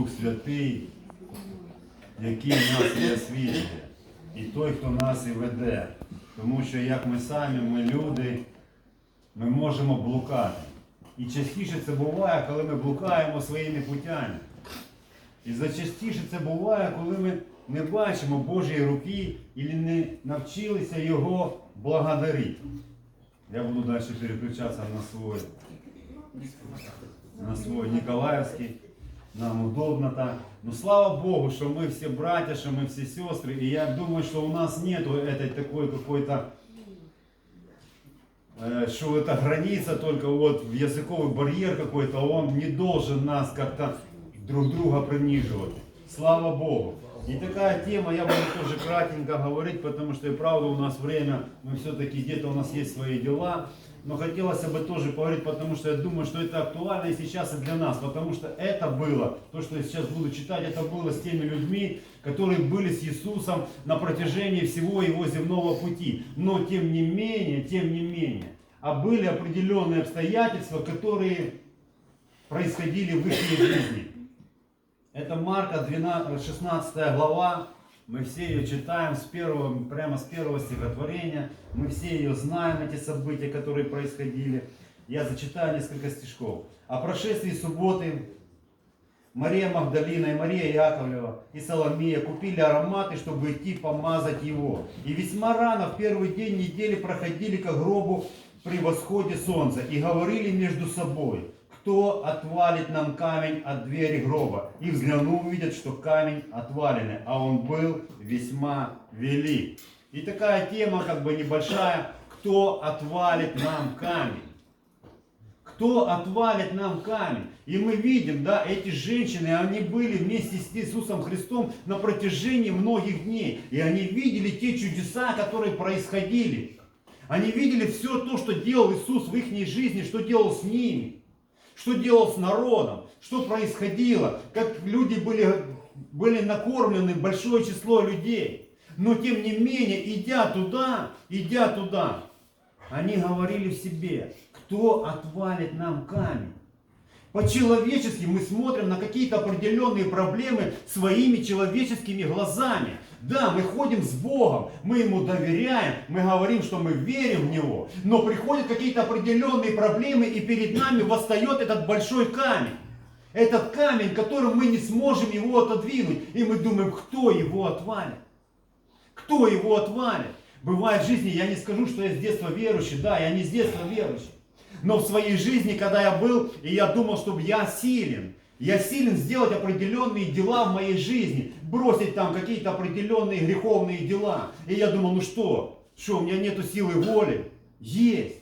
Дух Святий, який нас і освітлює, і той, хто нас і веде. Тому що як ми самі, ми люди, ми можемо блукати. І частіше це буває, коли ми блукаємо своїми путями. І зачастіше це буває, коли ми не бачимо Божої руки і не навчилися Його благодарити. Я буду далі переключатися на свой, на свой Николаевский. Нам удобно так. Но слава Богу, что мы все братья, что мы все сестры. И я думаю, что у нас нету этой такой какой-то э, что это граница только вот языковый барьер какой-то, он не должен нас как-то друг друга приниживать. Слава Богу. И такая тема, я буду тоже кратенько говорить, потому что и правда у нас время, мы все-таки где-то у нас есть свои дела. Но хотелось бы тоже поговорить, потому что я думаю, что это актуально и сейчас, и для нас. Потому что это было, то, что я сейчас буду читать, это было с теми людьми, которые были с Иисусом на протяжении всего его земного пути. Но тем не менее, тем не менее, а были определенные обстоятельства, которые происходили в их жизни. Это Марка 12, 16 глава. Мы все ее читаем с первого, прямо с первого стихотворения. Мы все ее знаем, эти события, которые происходили. Я зачитаю несколько стишков. О прошествии субботы Мария Магдалина и Мария Яковлева и Соломия купили ароматы, чтобы идти помазать его. И весьма рано, в первый день недели, проходили к гробу при восходе солнца и говорили между собой, кто отвалит нам камень от двери гроба. И взглянув, увидят, что камень отваленный, а он был весьма велик. И такая тема как бы небольшая, кто отвалит нам камень кто отвалит нам камень. И мы видим, да, эти женщины, они были вместе с Иисусом Христом на протяжении многих дней. И они видели те чудеса, которые происходили. Они видели все то, что делал Иисус в их жизни, что делал с ними, что делал с народом, что происходило, как люди были, были накормлены, большое число людей. Но тем не менее, идя туда, идя туда, они говорили себе, кто отвалит нам камень. По-человечески мы смотрим на какие-то определенные проблемы своими человеческими глазами. Да, мы ходим с Богом, мы Ему доверяем, мы говорим, что мы верим в Него. Но приходят какие-то определенные проблемы, и перед нами восстает этот большой камень. Этот камень, которым мы не сможем его отодвинуть. И мы думаем, кто его отвалит? Кто его отвалит? Бывает в жизни, я не скажу, что я с детства верующий, да, я не с детства верующий. Но в своей жизни, когда я был, и я думал, что я силен, я силен сделать определенные дела в моей жизни, бросить там какие-то определенные греховные дела. И я думал, ну что, что, у меня нету силы воли? Есть.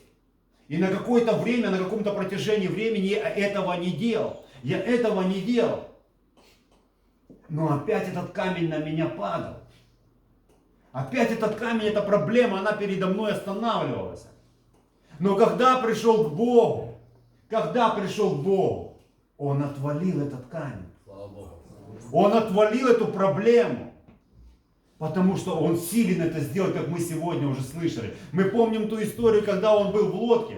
И на какое-то время, на каком-то протяжении времени я этого не делал. Я этого не делал. Но опять этот камень на меня падал. Опять этот камень, эта проблема, она передо мной останавливалась. Но когда пришел к Богу, когда пришел к Богу, он отвалил этот камень. Он отвалил эту проблему. Потому что он силен это сделать, как мы сегодня уже слышали. Мы помним ту историю, когда он был в лодке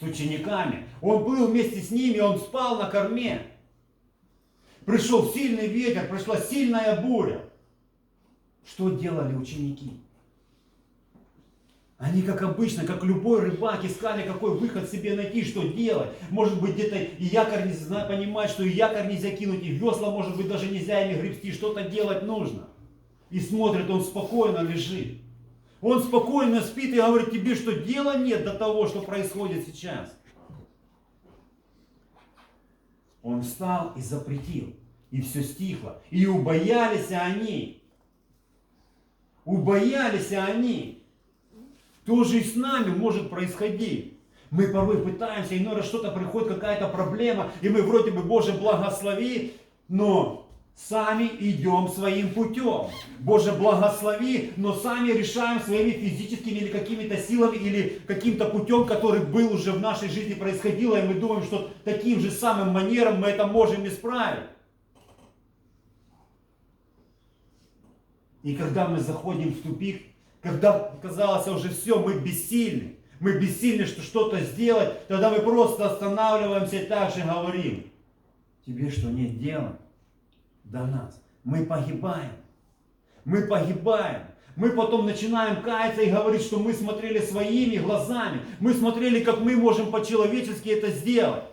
с учениками. Он был вместе с ними, он спал на корме. Пришел сильный ветер, пришла сильная буря. Что делали ученики? Они, как обычно, как любой рыбак, искали, какой выход себе найти, что делать. Может быть, где-то и якорь не знаю, понимать, что и якорь нельзя кинуть, и весла, может быть, даже нельзя ими гребсти, что-то делать нужно. И смотрит, он спокойно лежит. Он спокойно спит и говорит, тебе что, дела нет до того, что происходит сейчас? Он встал и запретил, и все стихло. И убоялись они. Убоялись они. То же и с нами может происходить. Мы порой пытаемся, иной раз что-то приходит, какая-то проблема, и мы вроде бы, Боже, благослови, но сами идем своим путем. Боже, благослови, но сами решаем своими физическими или какими-то силами, или каким-то путем, который был уже в нашей жизни происходило, и мы думаем, что таким же самым манером мы это можем исправить. И когда мы заходим в тупик, когда казалось уже все, мы бессильны, мы бессильны, что что-то сделать, тогда мы просто останавливаемся и так же говорим. Тебе что, нет дела? до нас. Мы погибаем. Мы погибаем. Мы потом начинаем каяться и говорить, что мы смотрели своими глазами. Мы смотрели, как мы можем по-человечески это сделать.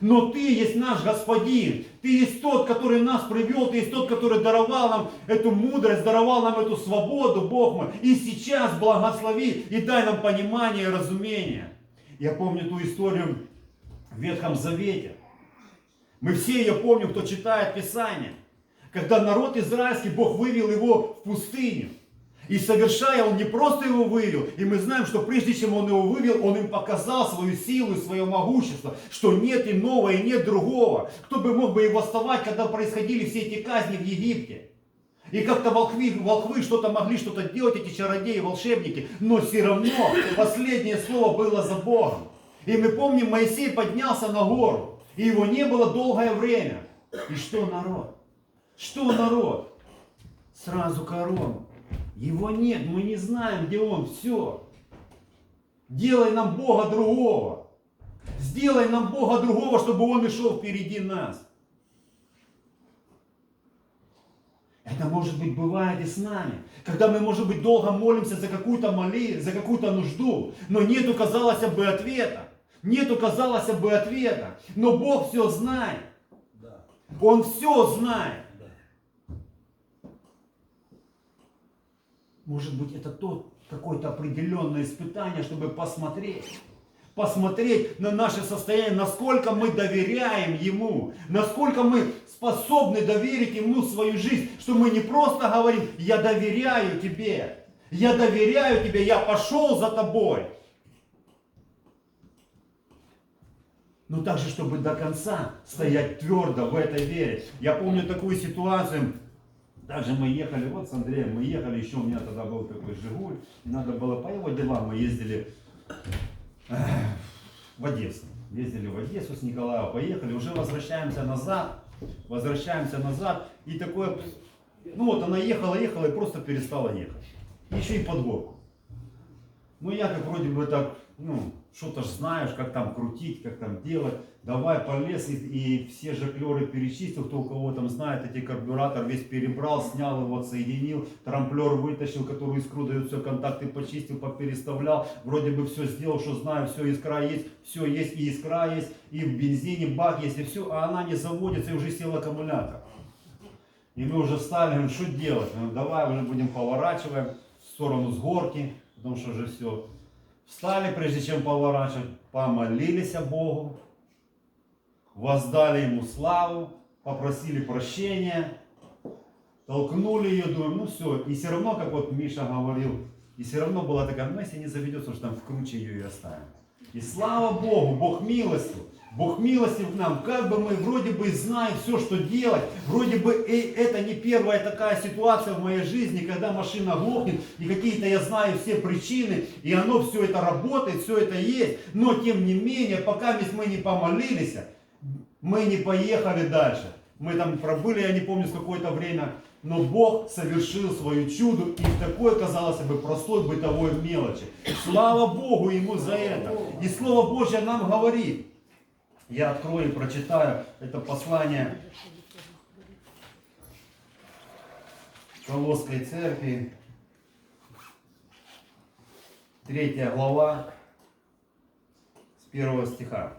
Но Ты есть наш Господин. Ты есть тот, который нас привел. Ты есть тот, который даровал нам эту мудрость, даровал нам эту свободу, Бог мой. И сейчас благослови и дай нам понимание и разумение. Я помню ту историю в Ветхом Завете. Мы все ее помним, кто читает Писание. Когда народ израильский, Бог вывел его в пустыню. И совершая, он не просто его вывел, и мы знаем, что прежде чем он его вывел, он им показал свою силу и свое могущество, что нет иного и нет другого, кто бы мог бы и восставать, когда происходили все эти казни в Египте. И как-то волхвы, волхвы что-то могли что-то делать, эти чародеи, волшебники, но все равно последнее слово было за Богом. И мы помним, Моисей поднялся на гору, и его не было долгое время. И что народ? Что народ? Сразу корону. Его нет, мы не знаем, где он. Все. Делай нам Бога другого. Сделай нам Бога другого, чтобы Он и шел впереди нас. Это может быть бывает и с нами. Когда мы, может быть, долго молимся за какую-то моли, за какую-то нужду, но нету, казалось бы, ответа. Нету, казалось бы, ответа. Но Бог все знает. Он все знает. Может быть, это тот какое-то определенное испытание, чтобы посмотреть. Посмотреть на наше состояние, насколько мы доверяем Ему, насколько мы способны доверить Ему свою жизнь, что мы не просто говорим, я доверяю Тебе, я доверяю Тебе, я пошел за Тобой. Но также, чтобы до конца стоять твердо в этой вере. Я помню такую ситуацию, также мы ехали, вот с Андреем, мы ехали, еще у меня тогда был такой Жигуль, надо было по его делам, мы ездили э, в Одессу. Ездили в Одессу с Николаем, поехали, уже возвращаемся назад, возвращаемся назад, и такое, ну вот она ехала, ехала и просто перестала ехать. Еще и под горку. Ну я как вроде бы так, ну, что-то ж знаешь, как там крутить, как там делать. Давай полез и, и все жаклеры перечистил, кто у кого там знает, эти карбюратор весь перебрал, снял его, отсоединил, трамплер вытащил, который искру дает, все контакты почистил, попереставлял, вроде бы все сделал, что знаю, все, искра есть, все есть, и искра есть, и в бензине бак есть, и все, а она не заводится, и уже сел аккумулятор. И мы уже стали, говорим, что делать? Давай уже будем поворачиваем в сторону с горки, потому что уже все. Встали, прежде чем поворачивать, помолились о Богу, воздали Ему славу, попросили прощения, толкнули ее, думаем, ну все. И все равно, как вот Миша говорил, и все равно была такая, ну если не заведется, что там в ее и оставим. И слава Богу, Бог милостью, Бог милостив к нам, как бы мы вроде бы знаем все, что делать, вроде бы э, это не первая такая ситуация в моей жизни, когда машина глохнет, и какие-то я знаю все причины, и оно все это работает, все это есть, но тем не менее, пока мы не помолились, мы не поехали дальше. Мы там пробыли, я не помню, с какое-то время, но Бог совершил свою чудо и в такой, казалось бы, простой бытовой мелочи. Слава Богу Ему за это. И Слово Божье нам говорит, я открою и прочитаю это послание Колосской церкви, третья глава, с первого стиха.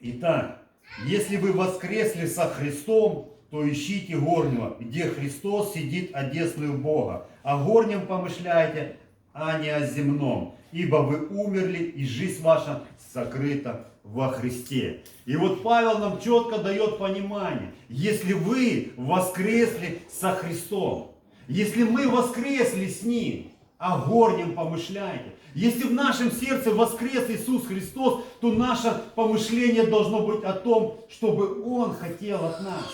Итак, если вы воскресли со Христом, то ищите горнего, где Христос сидит одесную Бога. О горнем помышляйте, а не о земном. Ибо вы умерли, и жизнь ваша сокрыта во Христе. И вот Павел нам четко дает понимание, если вы воскресли со Христом, если мы воскресли с Ним, о горнем помышляйте. Если в нашем сердце воскрес Иисус Христос, то наше помышление должно быть о том, чтобы Он хотел от нас.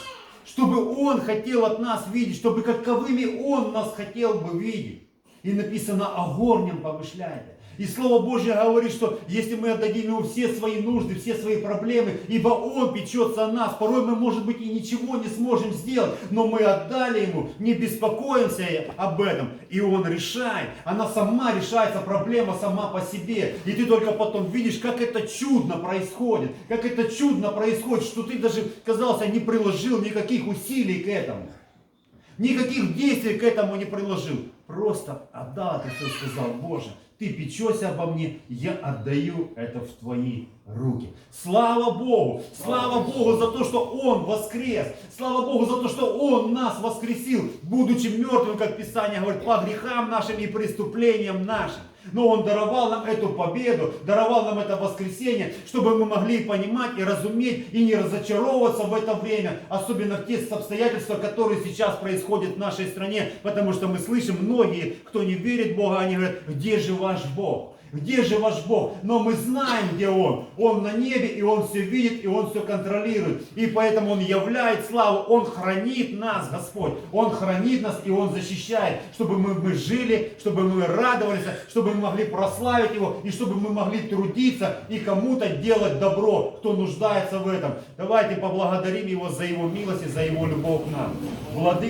Чтобы Он хотел от нас видеть, чтобы каковыми Он нас хотел бы видеть. И написано о горнем помышляйте. И Слово Божье говорит, что если мы отдадим Ему все свои нужды, все свои проблемы, ибо Он печется о нас, порой мы, может быть, и ничего не сможем сделать, но мы отдали Ему, не беспокоимся об этом, и Он решает. Она сама решается, проблема сама по себе. И ты только потом видишь, как это чудно происходит, как это чудно происходит, что ты даже, казалось, не приложил никаких усилий к этому. Никаких действий к этому не приложил. Просто отдал это все, сказал, Боже, ты печешься обо мне, я отдаю это в твои руки. Слава Богу! Слава Богу за то, что Он воскрес! Слава Богу за то, что Он нас воскресил, будучи мертвым, как Писание говорит, по грехам нашим и преступлениям нашим. Но Он даровал нам эту победу, даровал нам это воскресенье, чтобы мы могли понимать и разуметь, и не разочаровываться в это время, особенно в те обстоятельства, которые сейчас происходят в нашей стране, потому что мы слышим, многие, кто не верит в Бога, они говорят, где же ваш Бог? Где же ваш Бог? Но мы знаем, где Он. Он на небе, и Он все видит, и Он все контролирует. И поэтому Он являет славу, Он хранит нас, Господь. Он хранит нас, и Он защищает, чтобы мы, мы жили, чтобы мы радовались, чтобы мы могли прославить Его, и чтобы мы могли трудиться и кому-то делать добро, кто нуждается в этом. Давайте поблагодарим Его за Его милость и за Его любовь к нам. Владыка